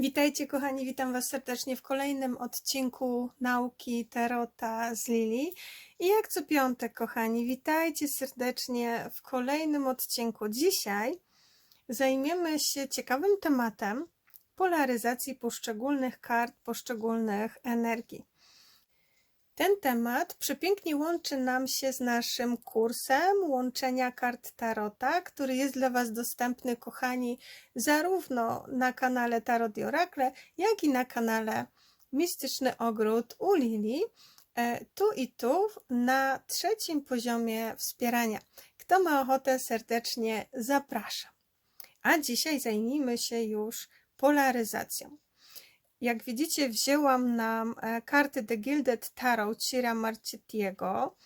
Witajcie kochani, witam Was serdecznie w kolejnym odcinku nauki Tarota z Lili. I jak co piątek kochani, witajcie serdecznie w kolejnym odcinku. Dzisiaj zajmiemy się ciekawym tematem polaryzacji poszczególnych kart, poszczególnych energii. Ten temat przepięknie łączy nam się z naszym kursem łączenia kart Tarota, który jest dla Was dostępny, kochani, zarówno na kanale Tarot i Oracle, jak i na kanale Mistyczny Ogród u Lili, e, tu i tu na trzecim poziomie wspierania. Kto ma ochotę, serdecznie zapraszam. A dzisiaj zajmijmy się już polaryzacją. Jak widzicie, wzięłam nam e, karty The Gilded Tarot Cira Marchettiego.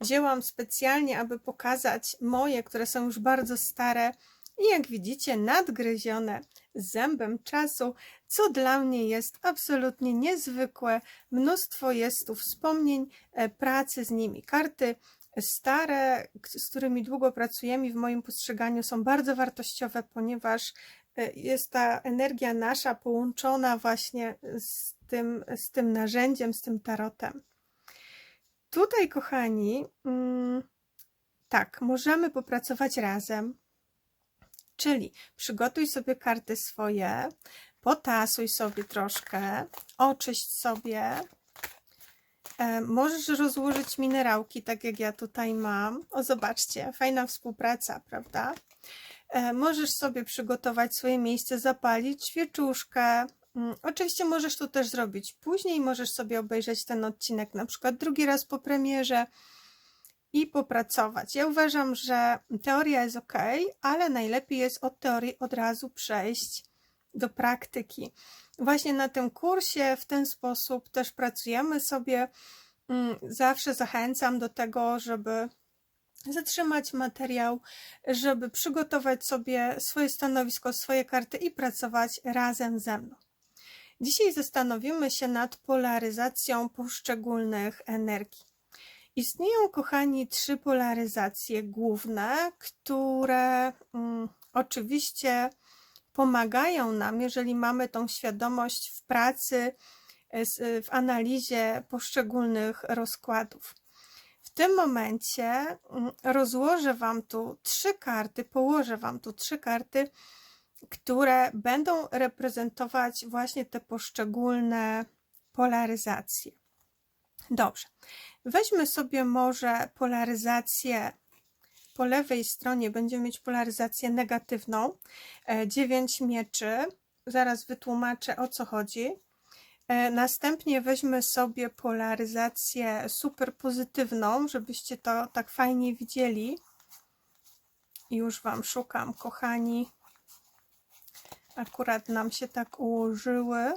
Wzięłam specjalnie, aby pokazać moje, które są już bardzo stare i jak widzicie, nadgryzione zębem czasu, co dla mnie jest absolutnie niezwykłe. Mnóstwo jest tu wspomnień e, pracy z nimi. Karty stare, z którymi długo pracujemy w moim postrzeganiu są bardzo wartościowe, ponieważ jest ta energia nasza połączona właśnie z tym, z tym narzędziem, z tym tarotem. Tutaj, kochani, mm, tak, możemy popracować razem, czyli przygotuj sobie karty swoje, potasuj sobie troszkę, oczyść sobie. E, możesz rozłożyć minerałki, tak jak ja tutaj mam. O, zobaczcie, fajna współpraca, prawda? E, możesz sobie przygotować swoje miejsce, zapalić świeczuszkę. Mm, oczywiście możesz to też zrobić później, możesz sobie obejrzeć ten odcinek na przykład drugi raz po premierze i popracować. Ja uważam, że teoria jest ok, ale najlepiej jest od teorii od razu przejść do praktyki. Właśnie na tym kursie w ten sposób też pracujemy sobie. Mm, zawsze zachęcam do tego, żeby zatrzymać materiał, żeby przygotować sobie swoje stanowisko, swoje karty i pracować razem ze mną. Dzisiaj zastanowimy się nad polaryzacją poszczególnych energii. Istnieją, kochani, trzy polaryzacje główne, które mm, oczywiście pomagają nam, jeżeli mamy tą świadomość w pracy, w analizie poszczególnych rozkładów tym momencie mm, rozłożę Wam tu trzy karty, położę Wam tu trzy karty, które będą reprezentować właśnie te poszczególne polaryzacje. Dobrze, weźmy sobie może polaryzację po lewej stronie, będziemy mieć polaryzację negatywną, 9 e, mieczy, zaraz wytłumaczę o co chodzi. E, następnie weźmy sobie polaryzację super pozytywną, żebyście to tak fajnie widzieli. Już Wam szukam, kochani. Akurat nam się tak ułożyły,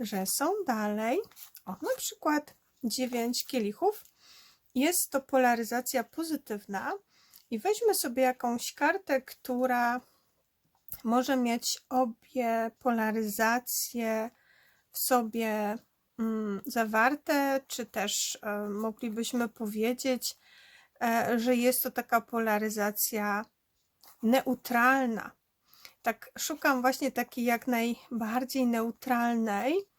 że są dalej. O, na przykład 9 kielichów. Jest to polaryzacja pozytywna. I weźmy sobie jakąś kartę, która może mieć obie polaryzacje w sobie mm, zawarte, czy też e, moglibyśmy powiedzieć, e, że jest to taka polaryzacja neutralna. Tak, szukam właśnie takiej jak najbardziej neutralnej.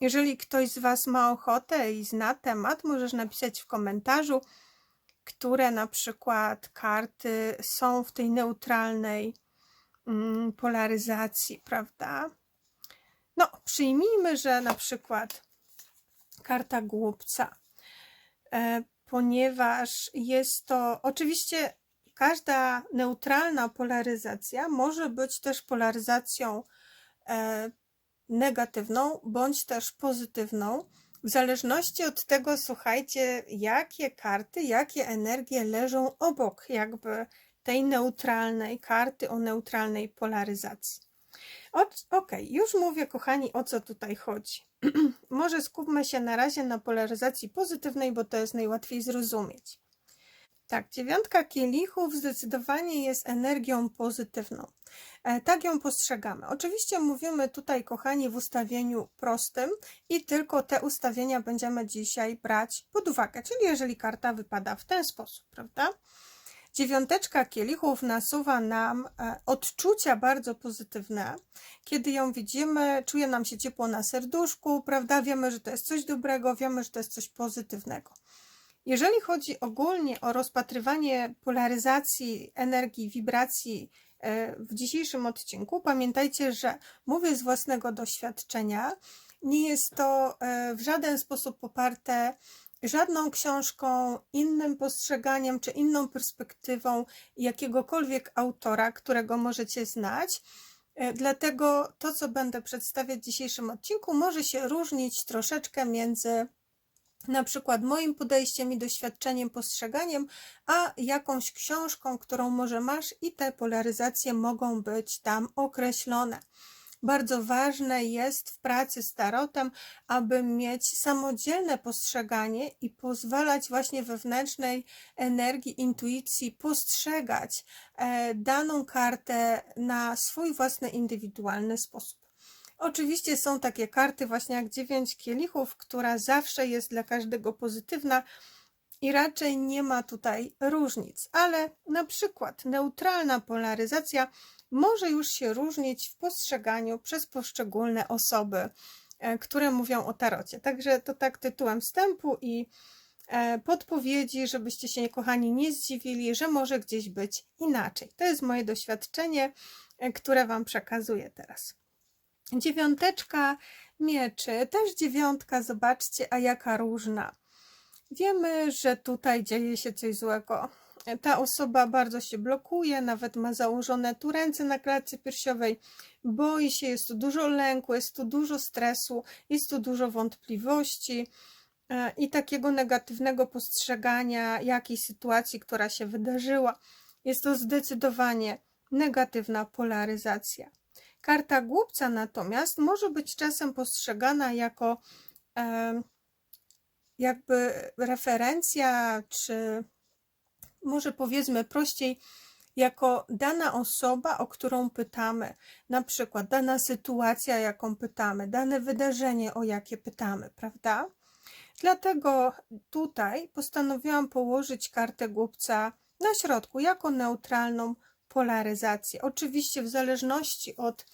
Jeżeli ktoś z Was ma ochotę i zna temat, możesz napisać w komentarzu, które na przykład karty są w tej neutralnej mm, polaryzacji, prawda? No, przyjmijmy, że na przykład karta głupca, e, ponieważ jest to oczywiście każda neutralna polaryzacja może być też polaryzacją e, negatywną bądź też pozytywną w zależności od tego, słuchajcie, jakie karty, jakie energie leżą obok jakby tej neutralnej karty o neutralnej polaryzacji. Ok, już mówię, kochani, o co tutaj chodzi. Może skupmy się na razie na polaryzacji pozytywnej, bo to jest najłatwiej zrozumieć. Tak, dziewiątka kielichów zdecydowanie jest energią pozytywną. E, tak ją postrzegamy. Oczywiście mówimy tutaj, kochani, w ustawieniu prostym i tylko te ustawienia będziemy dzisiaj brać pod uwagę, czyli jeżeli karta wypada w ten sposób, prawda? Dziewiąteczka kielichów nasuwa nam e, odczucia bardzo pozytywne. Kiedy ją widzimy, czuje nam się ciepło na serduszku, prawda? Wiemy, że to jest coś dobrego, wiemy, że to jest coś pozytywnego. Jeżeli chodzi ogólnie o rozpatrywanie polaryzacji energii, wibracji e, w dzisiejszym odcinku, pamiętajcie, że mówię z własnego doświadczenia. Nie jest to e, w żaden sposób poparte żadną książką, innym postrzeganiem czy inną perspektywą jakiegokolwiek autora, którego możecie znać. E, Dlatego to, co będę przedstawiać w dzisiejszym odcinku, może się różnić troszeczkę między na przykład moim podejściem i doświadczeniem, postrzeganiem, a jakąś książką, którą może masz, i te polaryzacje mogą być tam określone. Bardzo ważne jest w pracy z tarotem, aby mieć samodzielne postrzeganie i pozwalać właśnie wewnętrznej energii, intuicji postrzegać e, daną kartę na swój własny, indywidualny sposób. Oczywiście są takie karty, właśnie jak dziewięć kielichów, która zawsze jest dla każdego pozytywna i raczej nie ma tutaj różnic, ale na przykład neutralna polaryzacja może już się różnić w postrzeganiu przez poszczególne osoby, e, które mówią o tarocie. Także to tak tytułem wstępu i e, podpowiedzi, żebyście się, kochani, nie zdziwili, że może gdzieś być inaczej. To jest moje doświadczenie, e, które Wam przekazuję teraz. Dziewiąteczka mieczy, też dziewiątka, zobaczcie, a jaka różna. Wiemy, że tutaj dzieje się coś złego. Ta osoba bardzo się blokuje, nawet ma założone tu ręce na klatce piersiowej, boi się, jest tu dużo lęku, jest tu dużo stresu, jest tu dużo wątpliwości e, i takiego negatywnego postrzegania jakiejś sytuacji, która się wydarzyła. Jest to zdecydowanie negatywna polaryzacja. Karta głupca natomiast może być czasem postrzegana jako e, jakby referencja, czy może powiedzmy prościej, jako dana osoba, o którą pytamy, na przykład dana sytuacja, jaką pytamy, dane wydarzenie, o jakie pytamy, prawda? Dlatego tutaj postanowiłam położyć kartę głupca na środku, jako neutralną polaryzację. Oczywiście, w zależności od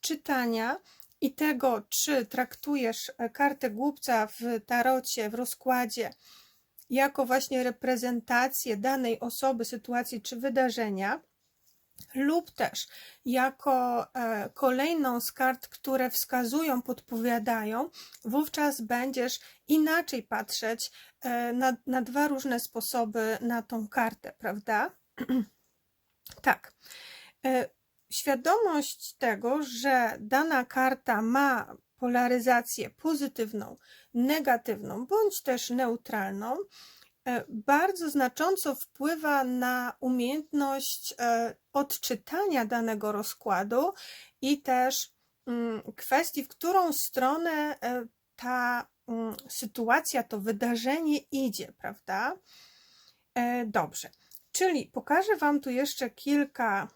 czytania i tego, czy traktujesz kartę głupca w tarocie, w rozkładzie, jako właśnie reprezentację danej osoby, sytuacji czy wydarzenia, lub też jako e, kolejną z kart, które wskazują, podpowiadają, wówczas będziesz inaczej patrzeć e, na, na dwa różne sposoby na tą kartę, prawda? tak. E, świadomość tego, że dana karta ma polaryzację pozytywną, negatywną bądź też neutralną, e, bardzo znacząco wpływa na umiejętność e, odczytania danego rozkładu i też mm, kwestii, w którą stronę ta mm, sytuacja, to wydarzenie idzie, prawda? Dobrze. Czyli pokażę Wam tu jeszcze kilka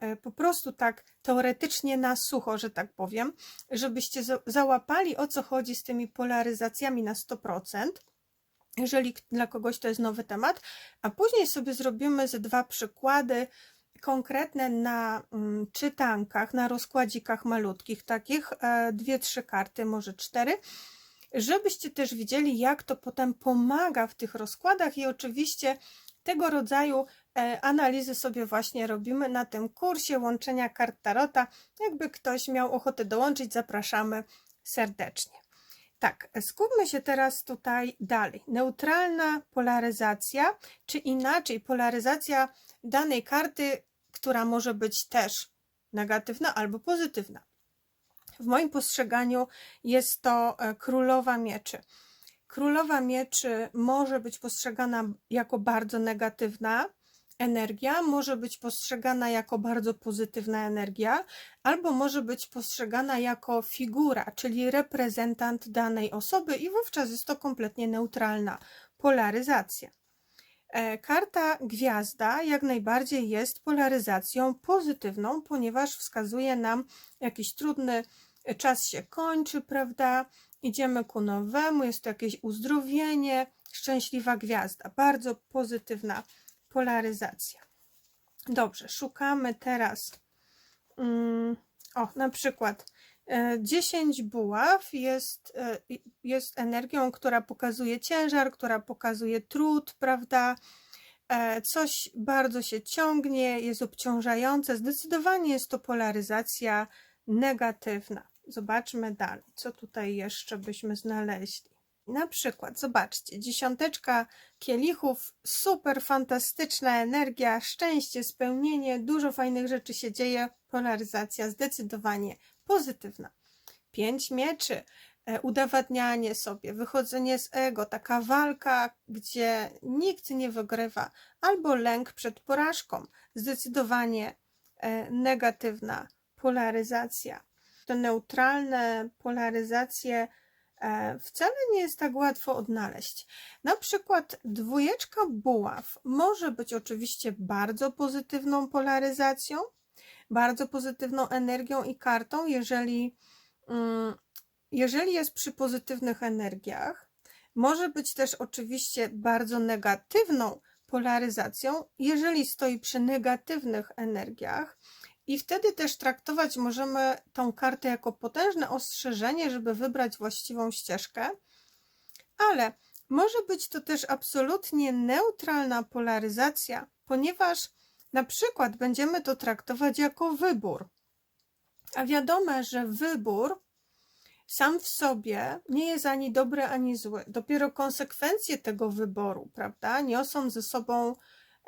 E, po prostu tak teoretycznie na sucho, że tak powiem, żebyście załapali o co chodzi z tymi polaryzacjami na 100%, jeżeli dla kogoś to jest nowy temat, a później sobie zrobimy ze dwa przykłady konkretne na mm, czytankach, na rozkładzikach malutkich, takich e, dwie, trzy karty, może cztery, żebyście też widzieli, jak to potem pomaga w tych rozkładach i oczywiście tego rodzaju E, analizy sobie właśnie robimy na tym kursie łączenia kart Tarota. Jakby ktoś miał ochotę dołączyć, zapraszamy serdecznie. Tak, skupmy się teraz tutaj dalej. Neutralna polaryzacja, czy inaczej polaryzacja danej karty, która może być też negatywna albo pozytywna. W moim postrzeganiu jest to e, królowa mieczy. Królowa mieczy może być postrzegana jako bardzo negatywna, energia może być postrzegana jako bardzo pozytywna energia, albo może być postrzegana jako figura, czyli reprezentant danej osoby, i wówczas jest to kompletnie neutralna polaryzacja. E, karta gwiazda jak najbardziej jest polaryzacją pozytywną, ponieważ wskazuje nam jakiś trudny czas się kończy, prawda? Idziemy ku nowemu, jest to jakieś uzdrowienie, szczęśliwa gwiazda, bardzo pozytywna polaryzacja. Dobrze, szukamy teraz. mm, o, na przykład e, 10 buław jest, e, jest energią, która pokazuje ciężar, która pokazuje trud, prawda? E, Coś bardzo się ciągnie, jest obciążające. Zdecydowanie jest to polaryzacja negatywna. Zobaczmy dalej, co tutaj jeszcze byśmy znaleźli. Na przykład, zobaczcie, dziesiąteczka kielichów, super fantastyczna energia, szczęście, spełnienie, dużo fajnych rzeczy się dzieje, polaryzacja zdecydowanie pozytywna. Pięć mieczy, e, udowadnianie sobie, wychodzenie z ego, taka walka, gdzie nikt nie wygrywa, albo lęk przed porażką, zdecydowanie e, negatywna polaryzacja. Te neutralne polaryzacje e, wcale nie jest tak łatwo odnaleźć. Na przykład dwójeczka buław może być oczywiście bardzo pozytywną polaryzacją, bardzo pozytywną energią i kartą, jeżeli, mm, jeżeli jest przy pozytywnych energiach. Może być też oczywiście bardzo negatywną polaryzacją, jeżeli stoi przy negatywnych energiach. I wtedy też traktować możemy tą kartę jako potężne ostrzeżenie, żeby wybrać właściwą ścieżkę, ale może być to też absolutnie neutralna polaryzacja, ponieważ na przykład będziemy to traktować jako wybór. A wiadomo, że wybór sam w sobie nie jest ani dobry, ani zły. Dopiero konsekwencje tego wyboru, prawda, niosą ze sobą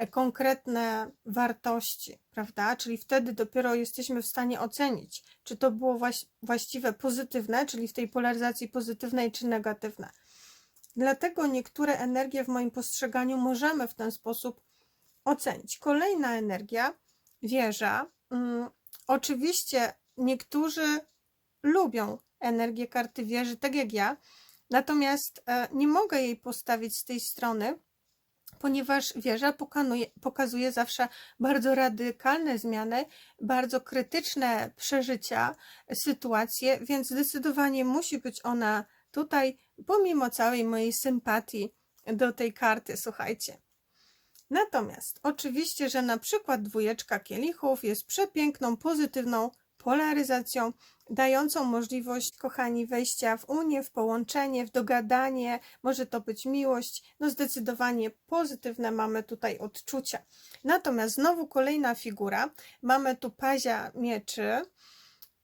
konkretne wartości, prawda? Czyli wtedy dopiero jesteśmy w stanie ocenić, czy to było właś- właściwe pozytywne, czyli w tej polaryzacji pozytywnej, czy negatywne. Dlatego niektóre energie w moim postrzeganiu możemy w ten sposób ocenić. Kolejna energia, wieża. Mm, oczywiście niektórzy lubią energię karty wieży, tak jak ja, natomiast e, nie mogę jej postawić z tej strony, ponieważ wieża pokanuje, pokazuje zawsze bardzo radykalne zmiany, bardzo krytyczne przeżycia, sytuacje, więc zdecydowanie musi być ona tutaj, pomimo całej mojej sympatii do tej karty, słuchajcie. Natomiast oczywiście, że na przykład dwójeczka kielichów jest przepiękną, pozytywną polaryzacją, dającą możliwość, kochani, wejścia w unię, w połączenie, w dogadanie, może to być miłość, no zdecydowanie pozytywne mamy tutaj odczucia. Natomiast znowu kolejna figura, mamy tu pazia mieczy,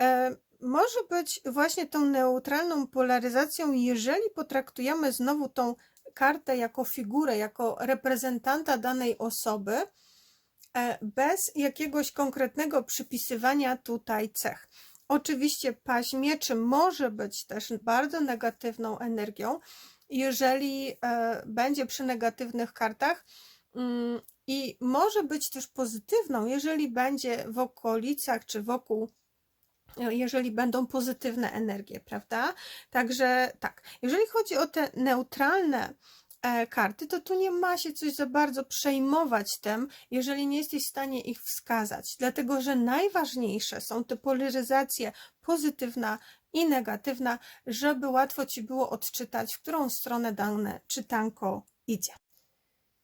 e, może być właśnie tą neutralną polaryzacją, jeżeli potraktujemy znowu tą kartę jako figurę, jako reprezentanta danej osoby, bez jakiegoś konkretnego przypisywania tutaj cech. Oczywiście paź mieczy może być też bardzo negatywną energią, jeżeli e, będzie przy negatywnych kartach mm, i może być też pozytywną, jeżeli będzie w okolicach czy wokół jeżeli będą pozytywne energie, prawda? Także tak, jeżeli chodzi o te neutralne e, karty, to tu nie ma się coś za bardzo przejmować tym, jeżeli nie jesteś w stanie ich wskazać, dlatego że najważniejsze są te polaryzacje pozytywna i negatywna, żeby łatwo ci było odczytać, w którą stronę dane czytanko idzie.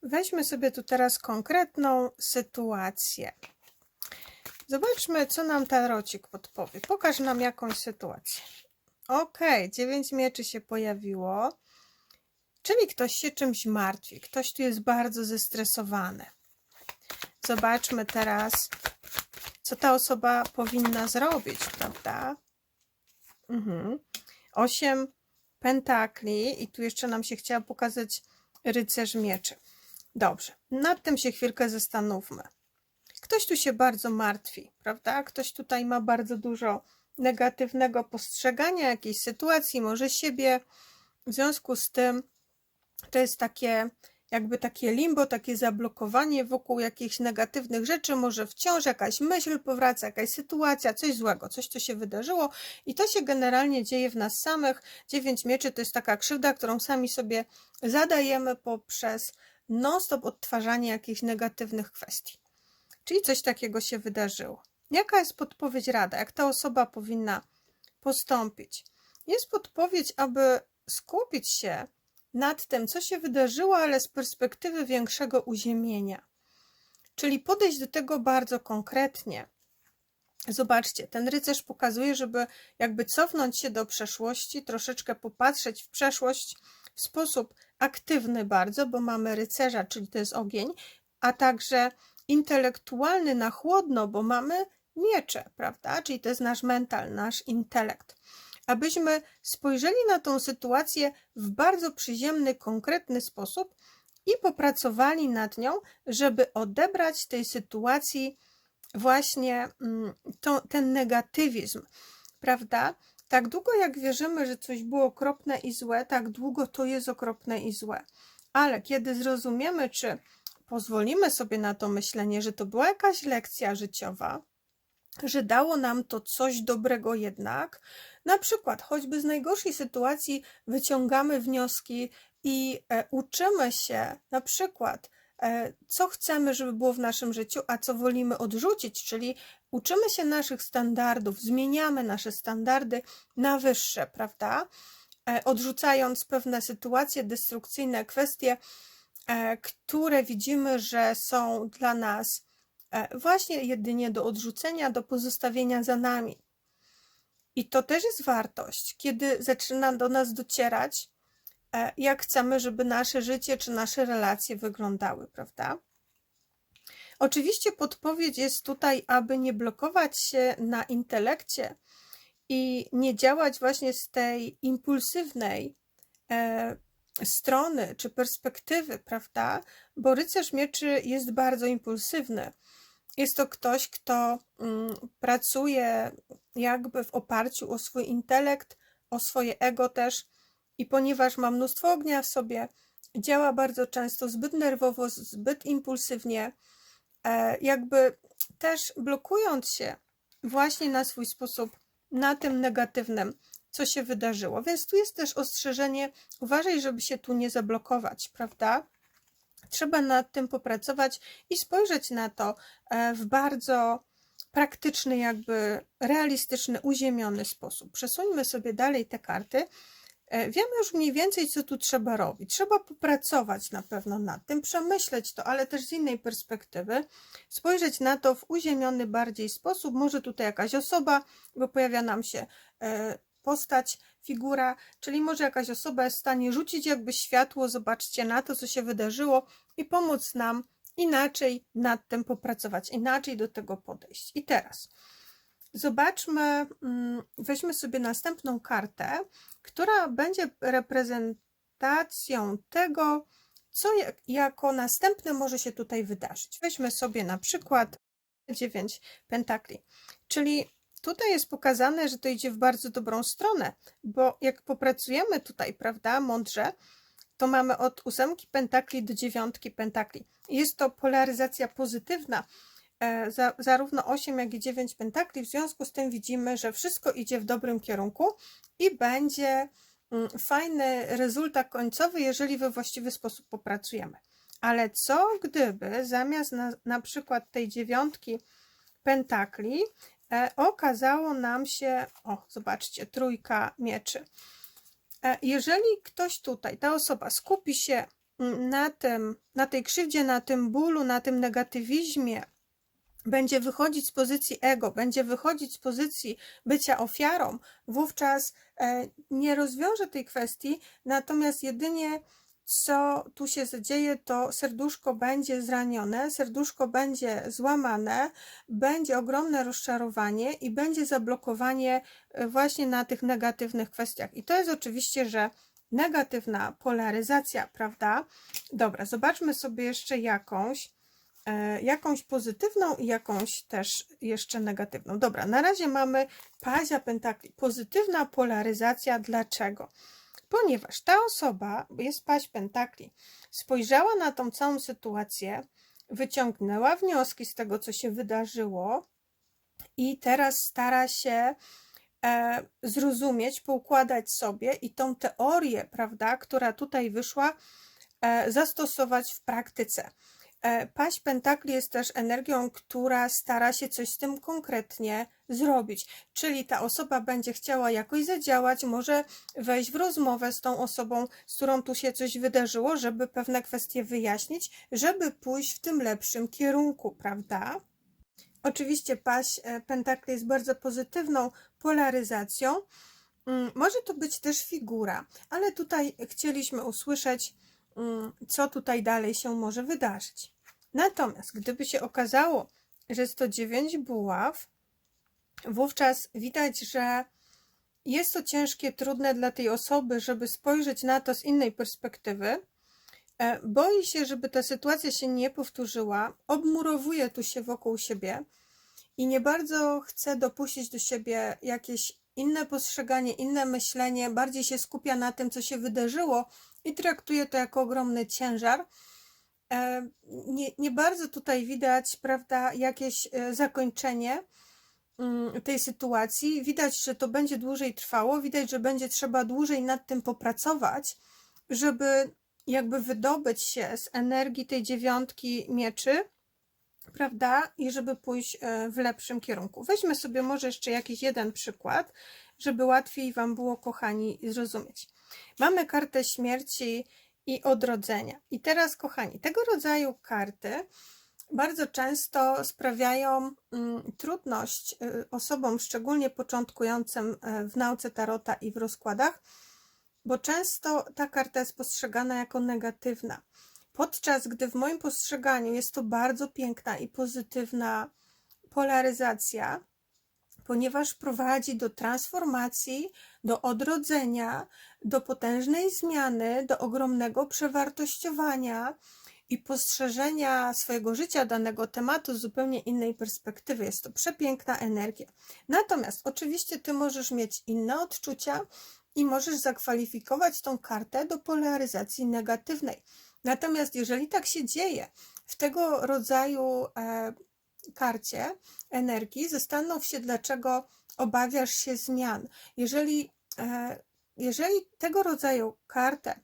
Weźmy sobie tu teraz konkretną sytuację. Zobaczmy, co nam tarocik podpowie. Pokaż nam jakąś sytuację. Ok, dziewięć mieczy się pojawiło. Czyli ktoś się czymś martwi. Ktoś tu jest bardzo zestresowany. Zobaczmy teraz, co ta osoba powinna zrobić, prawda? Mhm. Osiem pentakli i tu jeszcze nam się chciała pokazać rycerz mieczy. Dobrze, nad tym się chwilkę zastanówmy ktoś tu się bardzo martwi, prawda? Ktoś tutaj ma bardzo dużo negatywnego postrzegania jakiejś sytuacji, może siebie. W związku z tym to jest takie jakby takie limbo, takie zablokowanie wokół jakichś negatywnych rzeczy, może wciąż jakaś myśl powraca, jakaś sytuacja, coś złego, coś, co się wydarzyło i to się generalnie dzieje w nas samych. Dziewięć mieczy to jest taka krzywda, którą sami sobie zadajemy poprzez non-stop odtwarzanie jakichś negatywnych kwestii. Czyli coś takiego się wydarzyło. Jaka jest podpowiedź rada? Jak ta osoba powinna postąpić? Jest podpowiedź, aby skupić się nad tym, co się wydarzyło, ale z perspektywy większego uziemienia. czyli podejść do tego bardzo konkretnie. Zobaczcie, ten rycerz pokazuje, żeby jakby cofnąć się do przeszłości, troszeczkę popatrzeć w przeszłość w sposób aktywny bardzo, bo mamy rycerza, czyli to jest ogień, a także intelektualny na chłodno, bo mamy miecze, prawda? Czyli to jest nasz mental, nasz intelekt. Abyśmy spojrzeli na tą sytuację w bardzo przyziemny, konkretny sposób i popracowali nad nią, żeby odebrać tej sytuacji właśnie mm, to, ten negatywizm, prawda? Tak długo jak wierzymy, że coś było okropne i złe, tak długo to jest okropne i złe. Ale kiedy zrozumiemy, czy pozwolimy sobie na to myślenie, że to była jakaś lekcja życiowa, że dało nam to coś dobrego jednak, na przykład choćby z najgorszej sytuacji wyciągamy wnioski i e, uczymy się na przykład E, co chcemy, żeby było w naszym życiu, a co wolimy odrzucić, czyli uczymy się naszych standardów, zmieniamy nasze standardy na wyższe, prawda? E, odrzucając pewne sytuacje destrukcyjne, kwestie, e, które widzimy, że są dla nas właśnie jedynie do odrzucenia, do pozostawienia za nami. I to też jest wartość, kiedy zaczyna do nas docierać, E, jak chcemy, żeby nasze życie czy nasze relacje wyglądały, prawda? Oczywiście podpowiedź jest tutaj, aby nie blokować się na intelekcie i nie działać właśnie z tej impulsywnej e, strony czy perspektywy, prawda? Bo rycerz mieczy jest bardzo impulsywny. Jest to ktoś, kto mm, pracuje jakby w oparciu o swój intelekt, o swoje ego też i ponieważ ma mnóstwo ognia w sobie, działa bardzo często zbyt nerwowo, zbyt impulsywnie, e, jakby też blokując się właśnie na swój sposób na tym negatywnym, co się wydarzyło. Więc tu jest też ostrzeżenie, uważaj, żeby się tu nie zablokować, prawda? Trzeba nad tym popracować i spojrzeć na to e, w bardzo praktyczny, jakby realistyczny, uziemiony sposób. Przesuńmy sobie dalej te karty. E, wiemy już mniej więcej, co tu trzeba robić. Trzeba popracować na pewno nad tym, przemyśleć to, ale też z innej perspektywy, spojrzeć na to w uziemiony bardziej sposób. Może tutaj jakaś osoba, bo pojawia nam się e, postać, figura, czyli może jakaś osoba jest w stanie rzucić jakby światło, zobaczcie na to, co się wydarzyło i pomóc nam inaczej nad tym popracować, inaczej do tego podejść. I teraz Zobaczmy, mm, weźmy sobie następną kartę, która będzie reprezentacją tego, co jako następne może się tutaj wydarzyć. Weźmy sobie na przykład 9 pentakli, czyli tutaj jest pokazane, że to idzie w bardzo dobrą stronę, bo jak popracujemy tutaj, prawda, mądrze, to mamy od ósemki pentakli do dziewiątki pentakli. Jest to polaryzacja pozytywna, E, za, zarówno 8, jak i 9 pentakli. W związku z tym widzimy, że wszystko idzie w dobrym kierunku i będzie mm, fajny rezultat końcowy, jeżeli we właściwy sposób popracujemy. Ale co gdyby zamiast na, na przykład tej dziewiątki pentakli e, okazało nam się, o zobaczcie, trójka mieczy. E, jeżeli ktoś tutaj, ta osoba skupi się mm, na tym, na tej krzywdzie, na tym bólu, na tym negatywizmie, będzie wychodzić z pozycji ego, będzie wychodzić z pozycji bycia ofiarą, wówczas e, nie rozwiąże tej kwestii, natomiast jedynie co tu się zadzieje, to serduszko będzie zranione, serduszko będzie złamane, będzie ogromne rozczarowanie i będzie zablokowanie e, właśnie na tych negatywnych kwestiach. I to jest oczywiście, że negatywna polaryzacja, prawda? Dobra, zobaczmy sobie jeszcze jakąś. E, jakąś pozytywną i jakąś też jeszcze negatywną. Dobra, na razie mamy pazia pentakli. Pozytywna polaryzacja. Dlaczego? Ponieważ ta osoba, jest paź pentakli, spojrzała na tą całą sytuację, wyciągnęła wnioski z tego, co się wydarzyło i teraz stara się e, zrozumieć, poukładać sobie i tą teorię, prawda, która tutaj wyszła, e, zastosować w praktyce. E, Paść Pentakli jest też energią, która stara się coś z tym konkretnie zrobić. Czyli ta osoba będzie chciała jakoś zadziałać, może wejść w rozmowę z tą osobą, z którą tu się coś wydarzyło, żeby pewne kwestie wyjaśnić, żeby pójść w tym lepszym kierunku, prawda? Oczywiście paść e, Pentakli jest bardzo pozytywną polaryzacją. Mm, Może to być też figura, ale tutaj chcieliśmy usłyszeć, co tutaj dalej się może wydarzyć. Natomiast gdyby się okazało, że jest to 9 buław, wówczas widać, że jest to ciężkie, trudne dla tej osoby, żeby spojrzeć na to z innej perspektywy. E, Boi się, żeby ta sytuacja się nie powtórzyła, obmurowuje tu się wokół siebie i nie bardzo chce dopuścić do siebie jakieś inne postrzeganie, inne myślenie, bardziej się skupia na tym, co się wydarzyło i traktuje to jako ogromny ciężar. E, Nie, nie bardzo tutaj widać, prawda, jakieś e, zakończenie mm, tej sytuacji. Widać, że to będzie dłużej trwało, widać, że będzie trzeba dłużej nad tym popracować, żeby jakby wydobyć się z energii tej dziewiątki mieczy, prawda? I żeby pójść e, w lepszym kierunku. Weźmy sobie może jeszcze jakiś jeden przykład, żeby łatwiej Wam było, kochani, zrozumieć. Mamy kartę śmierci i odrodzenia. I teraz, kochani, tego rodzaju karty bardzo często sprawiają mm, trudność y, osobom, szczególnie początkującym e, w nauce tarota i w rozkładach, bo często ta karta jest postrzegana jako negatywna. Podczas gdy w moim postrzeganiu jest to bardzo piękna i pozytywna polaryzacja, ponieważ prowadzi do transformacji, do odrodzenia, do potężnej zmiany, do ogromnego przewartościowania i postrzeżenia swojego życia, danego tematu z zupełnie innej perspektywy. Jest to przepiękna energia. Natomiast oczywiście ty możesz mieć inne odczucia i możesz zakwalifikować tą kartę do polaryzacji negatywnej. Natomiast jeżeli tak się dzieje, w tego rodzaju e, karcie energii, zastanów się, dlaczego obawiasz się zmian. Jeżeli, e, jeżeli tego rodzaju kartę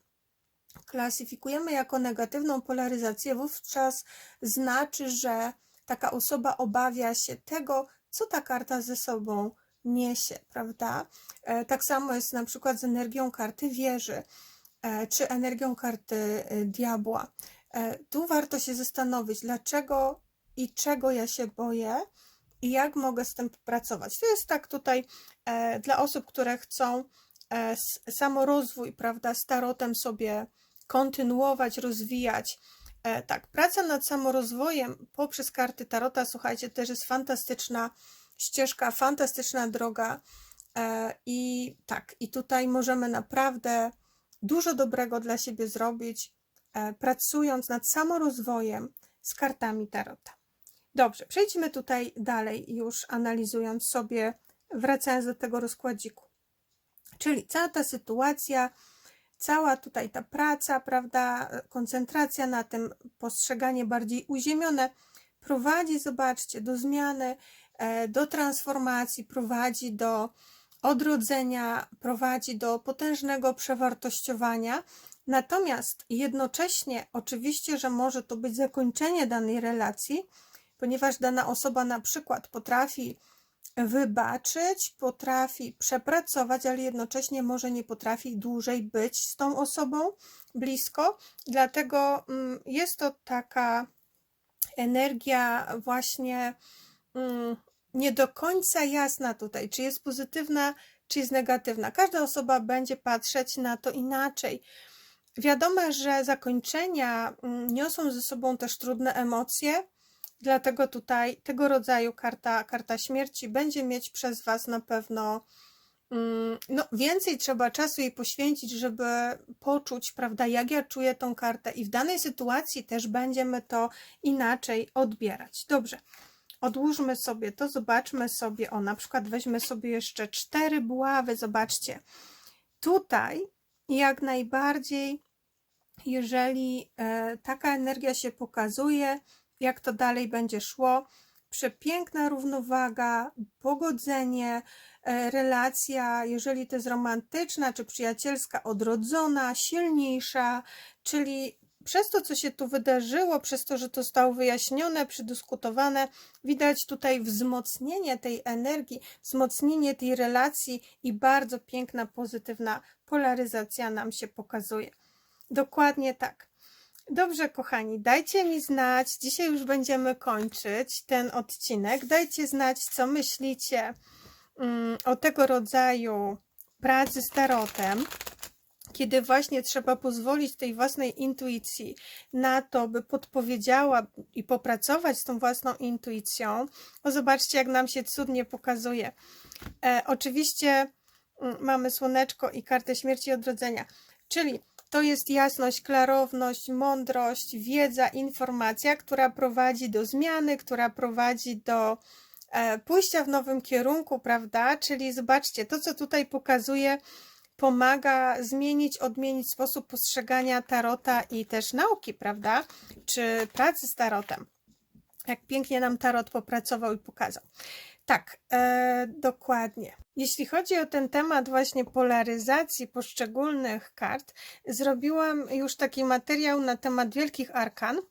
klasyfikujemy jako negatywną polaryzację, wówczas znaczy, że taka osoba obawia się tego, co ta karta ze sobą niesie, prawda? E, Tak samo jest na przykład z energią karty wieży e, czy energią karty diabła. Tu warto się zastanowić, dlaczego i czego ja się boję i jak mogę z tym pracować. To jest tak tutaj e, dla osób, które chcą e, samorozwój, prawda, z tarotem sobie kontynuować, rozwijać. E, tak, praca nad samorozwojem poprzez karty tarota, słuchajcie, też jest fantastyczna ścieżka, fantastyczna droga. E, I tak, i tutaj możemy naprawdę dużo dobrego dla siebie zrobić, e, pracując nad samorozwojem z kartami tarota. Dobrze, przejdźmy tutaj dalej, już analizując sobie, wracając do tego rozkładziku. Czyli cała ta sytuacja, cała tutaj ta praca, prawda, koncentracja na tym, postrzeganie bardziej uziemione, prowadzi, zobaczcie, do zmiany, e, do transformacji, prowadzi do odrodzenia, prowadzi do potężnego przewartościowania. Natomiast jednocześnie, oczywiście, że może to być zakończenie danej relacji, ponieważ dana osoba na przykład potrafi wybaczyć, potrafi przepracować, ale jednocześnie może nie potrafi dłużej być z tą osobą blisko. Dlatego mm, jest to taka energia właśnie mm, nie do końca jasna tutaj, czy jest pozytywna, czy jest negatywna. Każda osoba będzie patrzeć na to inaczej. Wiadomo, że zakończenia mm, niosą ze sobą też trudne emocje, dlatego tutaj tego rodzaju karta, karta śmierci będzie mieć przez Was na pewno mm, no, więcej trzeba czasu jej poświęcić, żeby poczuć, prawda, jak ja czuję tą kartę i w danej sytuacji też będziemy to inaczej odbierać. Dobrze, odłóżmy sobie to, zobaczmy sobie, o na przykład weźmy sobie jeszcze cztery buławy, zobaczcie. Tutaj jak najbardziej, jeżeli e, taka energia się pokazuje, jak to dalej będzie szło, przepiękna równowaga, pogodzenie, e, relacja, jeżeli to jest romantyczna czy przyjacielska, odrodzona, silniejsza, czyli przez to, co się tu wydarzyło, przez to, że to zostało wyjaśnione, przedyskutowane, widać tutaj wzmocnienie tej energii, wzmocnienie tej relacji i bardzo piękna, pozytywna polaryzacja nam się pokazuje. Dokładnie tak. Dobrze, kochani, dajcie mi znać. Dzisiaj już będziemy kończyć ten odcinek. Dajcie znać, co myślicie mm, o tego rodzaju pracy z tarotem kiedy właśnie trzeba pozwolić tej własnej intuicji na to, by podpowiedziała i popracować z tą własną intuicją. O, zobaczcie, jak nam się cudnie pokazuje. E, oczywiście mm, mamy słoneczko i kartę śmierci i odrodzenia, czyli to jest jasność, klarowność, mądrość, wiedza, informacja, która prowadzi do zmiany, która prowadzi do e, pójścia w nowym kierunku, prawda? Czyli zobaczcie, to co tutaj pokazuje, pomaga zmienić, odmienić sposób postrzegania tarota i też nauki, prawda? Czy pracy z tarotem. Jak pięknie nam tarot popracował i pokazał. Tak, e, dokładnie. Jeśli chodzi o ten temat właśnie polaryzacji poszczególnych kart, zrobiłam już taki materiał na temat wielkich arkan.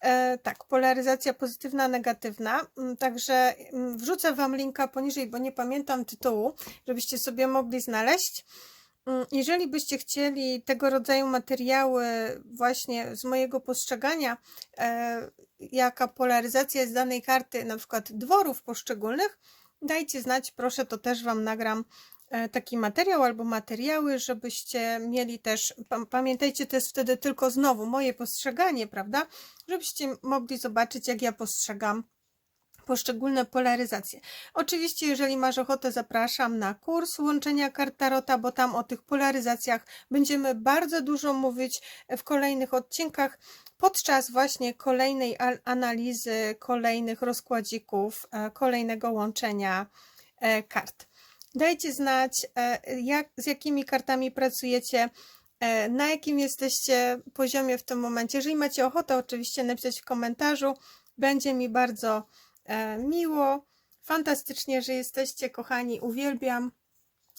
E, tak, polaryzacja pozytywna, negatywna. Mm, Także mm, wrzucę Wam linka poniżej, bo nie pamiętam tytułu, żebyście sobie mogli znaleźć. Mm, Jeżeli byście chcieli tego rodzaju materiały, właśnie z mojego postrzegania, e, jaka polaryzacja jest danej karty, na przykład dworów poszczególnych, dajcie znać, proszę, to też Wam nagram e, taki materiał albo materiały, żebyście mieli też, pa- pamiętajcie, to jest wtedy tylko znowu moje postrzeganie, prawda? Żebyście mogli zobaczyć, jak ja postrzegam poszczególne polaryzacje. Oczywiście, jeżeli masz ochotę, zapraszam na kurs łączenia kart Tarota, bo tam o tych polaryzacjach będziemy bardzo dużo mówić w kolejnych odcinkach podczas właśnie kolejnej al- analizy, kolejnych rozkładzików, e, kolejnego łączenia e, kart. Dajcie znać, e, jak, z jakimi kartami pracujecie, na jakim jesteście poziomie w tym momencie. Jeżeli macie ochotę, oczywiście napisać w komentarzu. Będzie mi bardzo miło. Fantastycznie, że jesteście, kochani. Uwielbiam,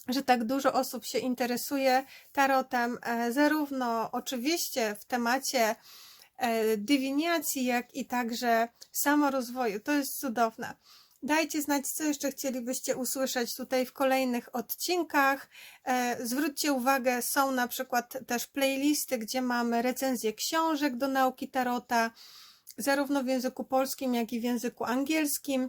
że tak dużo osób się interesuje tarotem, e, zarówno oczywiście w temacie e, dywiniacji, jak i także samorozwoju. To jest cudowne. Dajcie znać, co jeszcze chcielibyście usłyszeć tutaj w kolejnych odcinkach. E, Zwróćcie uwagę, są na przykład też playlisty, gdzie mamy recenzje książek do nauki tarota, zarówno w języku polskim, jak i w języku angielskim.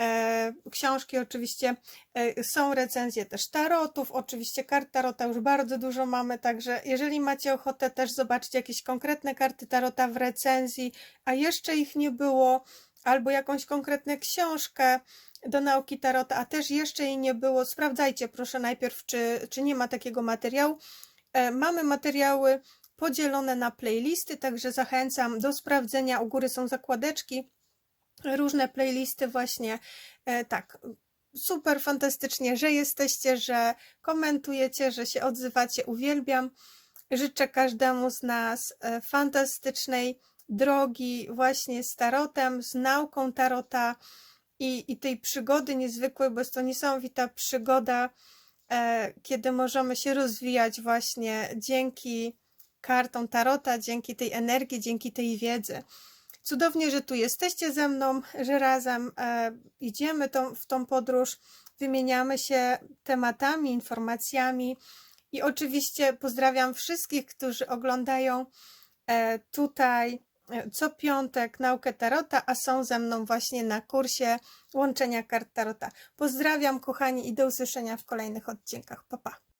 E, Książki oczywiście e, są recenzje też tarotów, oczywiście kart tarota już bardzo dużo mamy, także jeżeli macie ochotę też zobaczyć jakieś konkretne karty tarota w recenzji, a jeszcze ich nie było, albo jakąś konkretną książkę do nauki tarota, a też jeszcze jej nie było, sprawdzajcie proszę najpierw, czy, czy nie ma takiego materiału. E, Mamy materiały podzielone na playlisty, także zachęcam do sprawdzenia. U góry są zakładeczki, różne playlisty właśnie. E, tak, super fantastycznie, że jesteście, że komentujecie, że się odzywacie. Uwielbiam. Życzę każdemu z nas e, fantastycznej drogi właśnie z tarotem, z nauką tarota i, i tej przygody niezwykłej, bo jest to niesamowita przygoda, e, kiedy możemy się rozwijać właśnie dzięki kartom tarota, dzięki tej energii, dzięki tej wiedzy. Cudownie, że tu jesteście ze mną, że razem e, idziemy tą, w tą podróż, wymieniamy się tematami, informacjami i oczywiście pozdrawiam wszystkich, którzy oglądają e, tutaj e, co piątek naukę tarota, a są ze mną właśnie na kursie łączenia kart tarota. Pozdrawiam kochani i do usłyszenia w kolejnych odcinkach. Pa pa.